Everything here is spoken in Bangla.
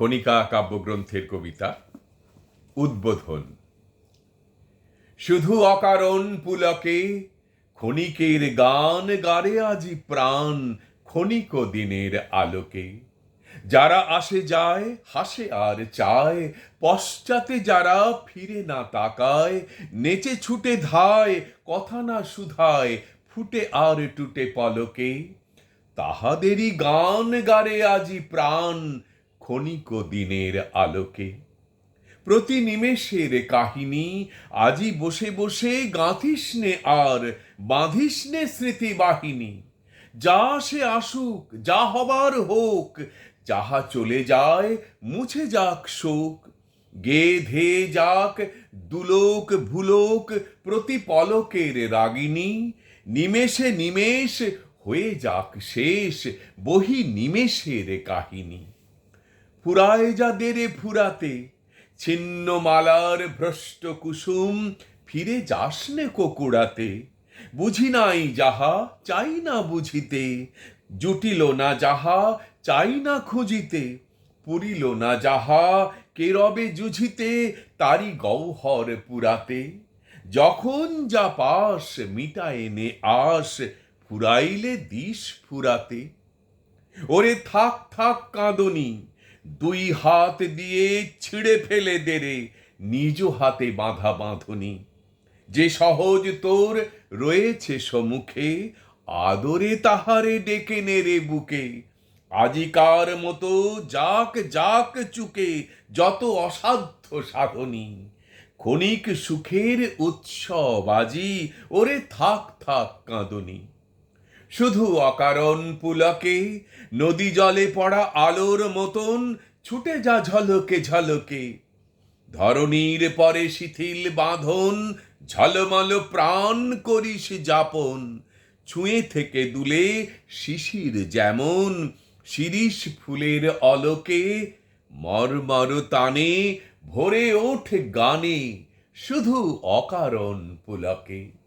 খনিকা কাব্যগ্রন্থের কবিতা, উদ্বোধন। শুধু অকারণ পুলকে ক্ষণিকের গান গারে আজি প্রাণ ক্ষণিক দিনের আলোকে। যারা আসে যায়, হাসে আর চায়, পশ্চাতে যারা ফিরে না তাকায়, নেচে ছুটে ধায়, কথা না শুধায়, ফুটে আর টুটে পলকে। তাহাদেরই গান গারে আজি প্রাণ ক্ষণিক দিনের আলোকে। প্রতি নিমেষের কাহিনী আজি বসে বসে গাঁথিসনে আর বাঁধিসনে স্মৃতি বাহিনী যা সে আসুক, যা হবার হোক, যাহা চলে যায় মুছে যাক শোক। গে ধে যাক দুলোক ভুলোক প্রতি পলকের রাগিনী। নিমেষে নিমেষ হয়ে যাক শেষ, বহি নিমেষের কাহিনী। ফুরায় যাদের ফুরাতে ছিন্ন মালার ভ্রষ্ট কুসুম ফিরে যাসনে কোকুড়াতে। বুঝি নাই যাহা, চাই না বুঝিতে। জুটিল না যাহা, চাই না খুঁজিতে। পুরিল না যাহা, কে রবে জুঝিতে তারি গৌহর পুরাতে। যখন যা পাস মিটায় নে আস, ফুরাইলে দিস ফুরাতে। ওরে থাক থাক কাঁদনি দুই হাত দিয়ে ছিঁড়ে ফেলে দেরে নিজ হাতে বাঁধা বাঁধনি। যে সহজ তোর রয়েছে সম্মুখে, আদরে তাহারে ডেকে নেরে বুকে। আজিকার মতো যাক যাক চুকে, যত অসাধ্য সাধনী। ক্ষণিক সুখের উৎসব আজি, ওরে থাক থাক কাঁদনি। শুধু অকারণ পুলকে, নদী জলে পড়া আলোর মতন ছুটে যা ঝলকে ঝলকে। ধরণীর পরে শিথিল বাঁধন, ঝলমল প্রাণ করিস যাপন। ছুঁয়ে থেকে দুলে শিশির যেমন, শিরিষ ফুলের অলোকে, মর্মর তানে ভরে ওঠে গানে শুধু অকারণ পুলকে।